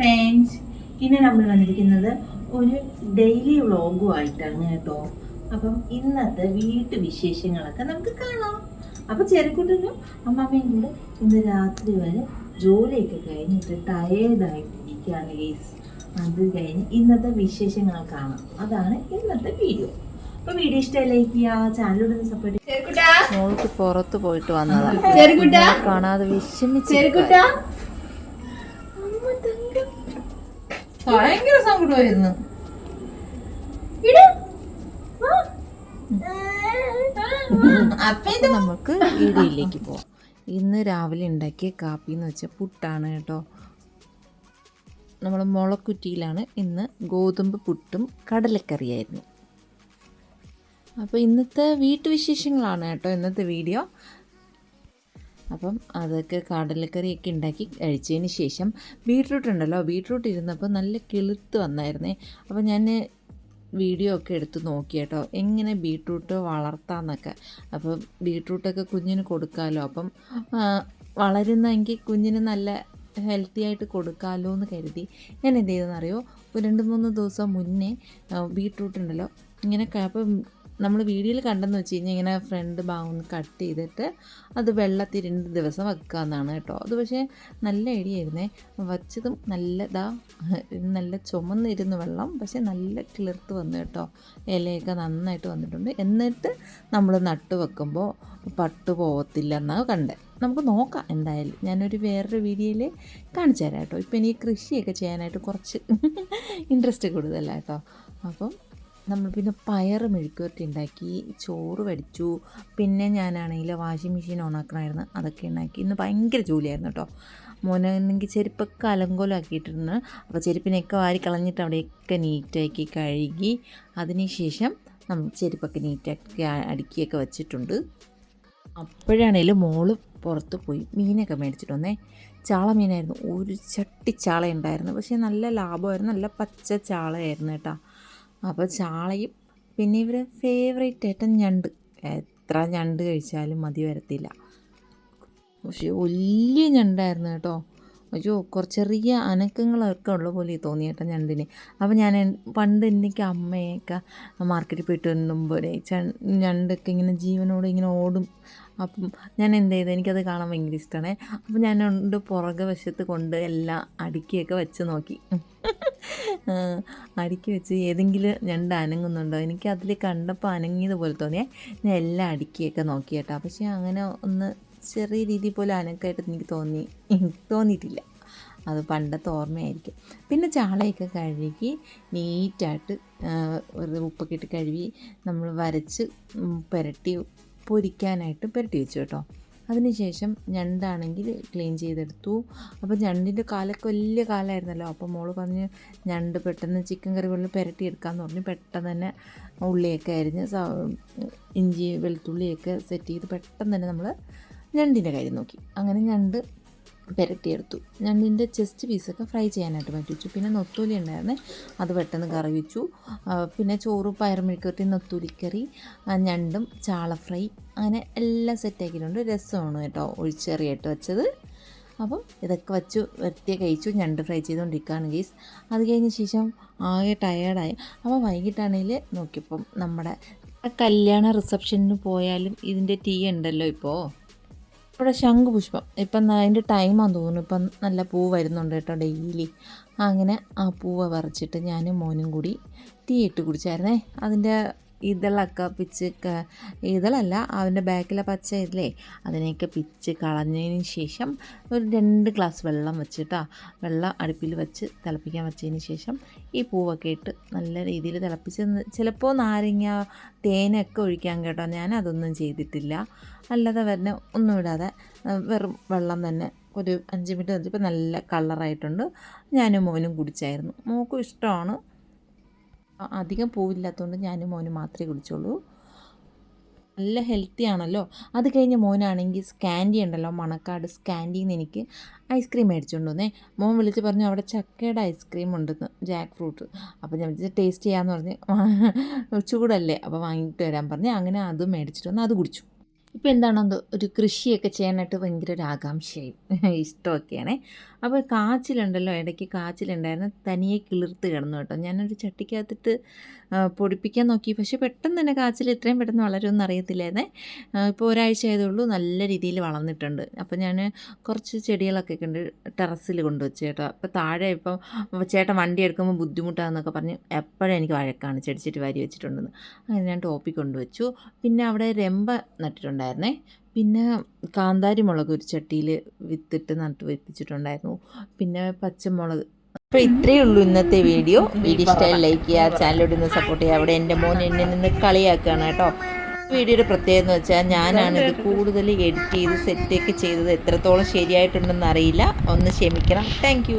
Friends ഇന്ന് നമ്മൾ വന്നിരിക്കുന്നത് ഒരു ഡെയിലി വ്ളോഗുമായിട്ടാണ് കേട്ടോ. അപ്പം ഇന്നത്തെ വീട്ടു വിശേഷങ്ങളൊക്കെ നമുക്ക് കാണാം. അപ്പം ചെറുക്കുട്ടനും അമ്മമ്മയും കൂടെ ഇന്ന് രാത്രി വരെ ജോലിയൊക്കെ കഴിഞ്ഞിട്ട് ടയേർഡായിട്ടിരിക്കുകയാണ് ഗേസ് അത് കഴിഞ്ഞ് ഇന്നത്തെ വിശേഷങ്ങൾ കാണാം. അതാണ് ഇന്നത്തെ വീഡിയോ അപ്പൊ വീഡിയോ ഇഷ്ടമായി ലൈക്ക് ചെയ്യുക സപ്പോർട്ട് പുറത്ത് പോയിട്ട് വന്നതാണ് ചെറുക്കുട്ടാ. കാണാതെ വിഷമിച്ച് ചെറുക്കുട്ടാ ഭയങ്കര സങ്കടമായിരുന്നു. അപ്പൊ നമുക്ക് ഇടിയിലേക്ക് പോവാം. ഇന്ന് രാവിലെ ഉണ്ടാക്കിയ കാപ്പി എന്ന് വെച്ചാൽ പുട്ടാണ് കേട്ടോ. നമ്മൾ മുളക്കുറ്റിയിലാണ് ഇന്ന് ഗോതമ്പ് പുട്ടും കടലക്കറിയായിരുന്നു. അപ്പോൾ ഇന്നത്തെ വീട്ടുവിശേഷങ്ങളാണ് കേട്ടോ ഇന്നത്തെ വീഡിയോ. അപ്പം അതൊക്കെ കടലക്കറിയൊക്കെ ഉണ്ടാക്കി കഴിച്ചതിന് ശേഷം ബീട്രൂട്ട് ഉണ്ടല്ലോ ബീട്രൂട്ട് ഇരുന്നപ്പോൾ നല്ല കിളുത്ത് വന്നായിരുന്നേ. അപ്പോൾ ഞാൻ വീഡിയോ ഒക്കെ എടുത്ത് നോക്കി കേട്ടോ എങ്ങനെ ബീട്രൂട്ട് വളർത്താമെന്നൊക്കെ. അപ്പോൾ ബീട്രൂട്ടൊക്കെ കുഞ്ഞിന് കൊടുക്കാമല്ലോ അപ്പം വളരുന്നെങ്കിൽ കുഞ്ഞിന് നല്ല ഹെൽത്തി ആയിട്ട് കൊടുക്കാമല്ലോ എന്ന് കരുതി. ഞാൻ എന്ത് ചെയ്തെന്നറിയോ ഒരു രണ്ട് മൂന്ന് ദിവസം മുന്നേ ബീട്രൂട്ട് ഉണ്ടല്ലോ ഇങ്ങനെ അപ്പം നമ്മൾ വീഡിയോയിൽ കണ്ടെന്ന് വെച്ച് കഴിഞ്ഞാൽ ഇങ്ങനെ ഫ്രണ്ട് ഭാഗം കട്ട് ചെയ്തിട്ട് അത് വെള്ളത്തിൽ രണ്ട് ദിവസം വെക്കുക എന്നാണ് കേട്ടോ. അത് പക്ഷേ നല്ല ഐഡിയായിരുന്നേ വച്ചതും നല്ലതാ നല്ല ചുമന്നിരുന്നു വെള്ളം പക്ഷേ നല്ല കിളിർത്ത് വന്നു കേട്ടോ. ഇലയൊക്കെ നന്നായിട്ട് വന്നിട്ടുണ്ട്. എന്നിട്ട് നമ്മൾ നട്ട് വെക്കുമ്പോൾ പട്ട് പോകത്തില്ല എന്നാണ് കണ്ടത് നമുക്ക് നോക്കാം എന്തായാലും. ഞാനൊരു വേറൊരു വീഡിയോയിൽ കാണിച്ചു തരാം കേട്ടോ. ഇപ്പം എനിക്ക് കൃഷിയൊക്കെ ചെയ്യാനായിട്ട് കുറച്ച് ഇൻട്രസ്റ്റ് കൂടുതലാണ് കേട്ടോ. അപ്പം നമ്മൾ പിന്നെ പയർ മെഴുക്കുവരട്ടി ഉണ്ടാക്കി ചോറ് വടിച്ചു. പിന്നെ ഞാനാണെങ്കിൽ വാഷിംഗ് മെഷീൻ ഓണാക്കണമായിരുന്നു അതൊക്കെ ഉണ്ടാക്കി. ഇന്ന് ഭയങ്കര ജോലിയായിരുന്നു കേട്ടോ. മോനാണെങ്കിൽ ചെരുപ്പൊക്കെ അലങ്കോലാക്കിയിട്ടിരുന്നു. അപ്പോൾ ചെരുപ്പിനെയൊക്കെ വാരി കളഞ്ഞിട്ട് അവിടെയൊക്കെ നീറ്റാക്കി കഴുകി. അതിനുശേഷം നമ്മൾ ചെരുപ്പൊക്കെ നീറ്റാക്കി അടുക്കിയൊക്കെ വെച്ചിട്ടുണ്ട്. അപ്പോഴാണേലും മോൾ പുറത്ത് പോയി മീനൊക്കെ മേടിച്ചിട്ട് വന്നേ. ചാള മീനായിരുന്നു ഒരു ചട്ടി ചാള ഉണ്ടായിരുന്നു പക്ഷേ നല്ല ലാഭമായിരുന്നു. നല്ല പച്ച ചാളയായിരുന്നു കേട്ടോ. അപ്പോൾ ചാളയും പിന്നെ ഇവരെ ഫേവറേറ്റ് ആയിട്ട് ഞണ്ട്. എത്ര ഞണ്ട് കഴിച്ചാലും മതി വരത്തില്ല. പക്ഷേ വലിയ ഞണ്ടായിരുന്നു കേട്ടോ. അയ്യോ കുറച്ച് ചെറിയ അനക്കങ്ങളൊക്കെ ഉള്ള പോലെ തോന്നി കേട്ടോ ഞണ്ടിന് അപ്പോൾ ഞാൻ പണ്ട് എനിക്ക് അമ്മയൊക്കെ മാർക്കറ്റിൽ പോയിട്ട് വരുമ്പോഴേ ഞണ്ടൊക്കെ ഇങ്ങനെ ജീവനോട് ഇങ്ങനെ ഓടും. അപ്പം ഞാൻ എന്ത് ചെയ്തു? എനിക്കത് കാണാൻ ഭയങ്കര ഇഷ്ടമാണ് അപ്പം ഞാൻ ഉണ്ട് പുറകെ വശത്ത് കൊണ്ട് എല്ലാം അടുക്കിയൊക്കെ വെച്ച് നോക്കി. അടുക്കി വെച്ച് ഏതെങ്കിലും ഞണ്ട് അനങ്ങുന്നുണ്ടോ? എനിക്ക് അതിൽ കണ്ടപ്പോൾ അനങ്ങിയത് പോലെ തോന്നിയേ. ഞാൻ എല്ലാം അടുക്കിയൊക്കെ നോക്കി കേട്ടോ. പക്ഷേ അങ്ങനെ ഒന്ന് ചെറിയ രീതിയിൽ പോലും അനക്കായിട്ട് എനിക്ക് തോന്നി. തോന്നിയിട്ടില്ല. അത് പണ്ടത്തെ ഓർമ്മയായിരിക്കും. പിന്നെ ചാളയൊക്കെ കഴുകി നീറ്റായിട്ട് ഒരു ഉപ്പൊക്കെ ഇട്ട് കഴുകി നമ്മൾ വരച്ച് പുരട്ടി പൊരിക്കാനായിട്ട് പുരട്ടി വെച്ചു കേട്ടോ. അതിനുശേഷം ഞണ്ടാണെങ്കിൽ ക്ലീൻ ചെയ്തെടുത്തു. അപ്പോൾ ഞണ്ടിന്റെ കാലൊക്കെ വലിയ കാലമായിരുന്നല്ലോ. അപ്പോൾ മോൾ പറഞ്ഞ് ഞണ്ട് പെട്ടെന്ന് ചിക്കൻ കറി വെള്ളം പുരട്ടി എടുക്കാമെന്ന് പറഞ്ഞു പെട്ടെന്ന് തന്നെ ഉള്ളിയൊക്കെ അരിഞ്ഞ് ഇഞ്ചി വെളുത്തുള്ളിയൊക്കെ സെറ്റ് ചെയ്ത് പെട്ടെന്ന് തന്നെ നമ്മൾ ഞണ്ടിന്റെ കാര്യം നോക്കി. അങ്ങനെ ഞണ്ട് പുരട്ടിയെടുത്തു. ഞണ്ടിന്റെ ചെസ്റ്റ് പീസൊക്കെ ഫ്രൈ ചെയ്യാനായിട്ട് പറ്റിച്ചു പിന്നെ നൊത്തൂലി ഉണ്ടായിരുന്നേ അത് പെട്ടെന്ന് കറി വെച്ചു. പിന്നെ ചോറ് പയറുമെഴുക്കട്ടി നൊത്തൂലിക്കറി കറി ഞണ്ടും ചാള ഫ്രൈ അങ്ങനെ എല്ലാം സെറ്റാക്കിയിട്ടുണ്ട് രസമാണ് കേട്ടോ ഒഴിച്ചെറിയായിട്ട് വെച്ചത്. അപ്പം ഇതൊക്കെ വെച്ച് വരുത്തിയ കഴിച്ചു ഞണ്ട് ഫ്രൈ ചെയ്തുകൊണ്ടിരിക്കുകയാണ് ഗീസ്. അത് കഴിഞ്ഞ ശേഷം ആകെ ടയേർഡായി അപ്പോൾ വൈകിട്ടാണെങ്കിൽ നോക്കിയപ്പം നമ്മുടെ കല്യാണ റിസപ്ഷനിന് പോയാലും ഇതിന്റെ ടീ ഉണ്ടല്ലോ ഇപ്പോൾ. ഇവിടെ ശംഖുപുഷ്പം. ഇപ്പം അതിന്റെ ടൈമാന്ന് തോന്നുന്നു. ഇപ്പം നല്ല പൂ വരുന്നുണ്ട് കേട്ടോ ഡെയിലി അങ്ങനെ ആ പൂവ് പറിച്ചിട്ട് ഞാൻ മോനും കൂടി തീയിട്ട് കുടിച്ചായിരുന്നേ. അതിന്റെ ഇതളൊക്കെ പിച്ച് ഇതളല്ല അവന്റെ ബാക്കിലെ പച്ച ഇതിലേ. അതിനെയൊക്കെ പിച്ച് കളഞ്ഞതിന് ശേഷം ഒരു രണ്ട് ഗ്ലാസ് വെള്ളം വെച്ചിട്ടാ വെള്ളം അടുപ്പിൽ വെച്ച് തിളപ്പിക്കാൻ വെച്ചതിന് ശേഷം ഈ പൂവൊക്കെ ഇട്ട് നല്ല രീതിയിൽ തിളപ്പിച്ച് ചിലപ്പോൾ നാരങ്ങ തേനൊക്കെ ഒഴിക്കാൻ കേട്ടോ. ഞാൻ അതൊന്നും ചെയ്തിട്ടില്ല. അല്ലാതെ തന്നെ ഒന്നും ഇടാതെ വെറും വെള്ളം തന്നെ ഒരു അഞ്ച് മിനിറ്റ് വെച്ചപ്പോൾ നല്ല കളറായിട്ടുണ്ട്. ഞാനും മോനും കുടിച്ചായിരുന്നു. മോക്കും ഇഷ്ടമാണ്. അധികം പൂവില്ലാത്തതുകൊണ്ട് ഞാനും മോനും മാത്രമേ കുടിച്ചുള്ളൂ നല്ല ഹെൽത്തി ആണല്ലോ. അത് കഴിഞ്ഞ് മോനാണെങ്കിൽ സ്കാൻഡി ഉണ്ടല്ലോ മണക്കാട് സ്കാൻഡിയിൽ നിന്ന് എനിക്ക് ഐസ്ക്രീം മേടിച്ചുകൊണ്ട് വന്നേ മോൻ വിളിച്ച് പറഞ്ഞു അവിടെ ചക്കയുടെ ഐസ്ക്രീം ഉണ്ടെന്ന് ജാക്ക് ഫ്രൂട്ട് അപ്പോൾ ഞാൻ വിളിച്ച് ടേസ്റ്റ് ചെയ്യാമെന്ന് പറഞ്ഞ് ചൂടല്ലേ? അപ്പോൾ വാങ്ങിയിട്ട് വരാൻ പറഞ്ഞ് അങ്ങനെ അത് മേടിച്ചിട്ട് വന്ന് അത് കുടിച്ചു. ഇപ്പോൾ എന്താണെന്ന് ഒരു കൃഷിയൊക്കെ ചെയ്യാനായിട്ട് ഭയങ്കര ഒരു ആകാംക്ഷയായി ഇഷ്ടമൊക്കെയാണേ. അപ്പോൾ കാച്ചിലുണ്ടല്ലോ ഇടയ്ക്ക് കാച്ചിലുണ്ടായിരുന്നു. തനിയെ കിളിർത്ത് കിടന്നു കേട്ടോ. ഞാനൊരു ചട്ടിക്കകത്തിട്ട് പൊടിപ്പിക്കാൻ നോക്കി. പക്ഷേ പെട്ടെന്ന് തന്നെ കാച്ചിൽ ഇത്രയും പെട്ടെന്ന് വളരുമെന്ന് അറിയത്തില്ലായിരുന്നേ. ഇപ്പോൾ ഒരാഴ്ച ആയതുള്ളൂ നല്ല രീതിയിൽ വളർന്നിട്ടുണ്ട്. അപ്പോൾ ഞാൻ കുറച്ച് ചെടികളൊക്കെ ഉണ്ട് ടെറസിൽ കൊണ്ടുവച്ച് ചേട്ടാ അപ്പോൾ താഴെ ഇപ്പം ചേട്ടൻ വണ്ടി എടുക്കുമ്പോൾ ബുദ്ധിമുട്ടാണെന്നൊക്കെ പറഞ്ഞ് എപ്പോഴും എനിക്ക് വഴക്കാണ് ചെടിച്ചിട്ട് വാരി വെച്ചിട്ടുണ്ടെന്ന്. അങ്ങനെ ഞാൻ ടോപ്പിൽ കൊണ്ടുവച്ചു. പിന്നെ അവിടെ രമ്പ നട്ടിട്ടുണ്ടായിരുന്നേ പിന്നെ കാന്താരി മുളക് ഒരു ചട്ടിയിൽ വിത്തിട്ട് നട്ട് വെപ്പിച്ചിട്ടുണ്ടായിരുന്നു. പിന്നെ പച്ചമുളക്. അപ്പോൾ ഇത്രയേ ഉള്ളൂ ഇന്നത്തെ വീഡിയോ. വീഡിയോ ഇഷ്ടമായി ലൈക്ക് ചെയ്യുക ചാനലോട് ഇന്ന് സപ്പോർട്ട് ചെയ്യുക. അവിടെ എന്റെ മോൻ എന്നെ നിന്ന് കളിയാക്കുകയാണ് കേട്ടോ. വീഡിയോയുടെ പ്രത്യേകത എന്ന് വെച്ചാൽ ഞാനാണ് ഇത് കൂടുതൽ എഡിറ്റ് ചെയ്ത് സെറ്റൊക്കെ ചെയ്തത് എത്രത്തോളം ശരിയായിട്ടുണ്ടെന്ന് അറിയില്ല. ഒന്ന് ക്ഷമിക്കണം. താങ്ക്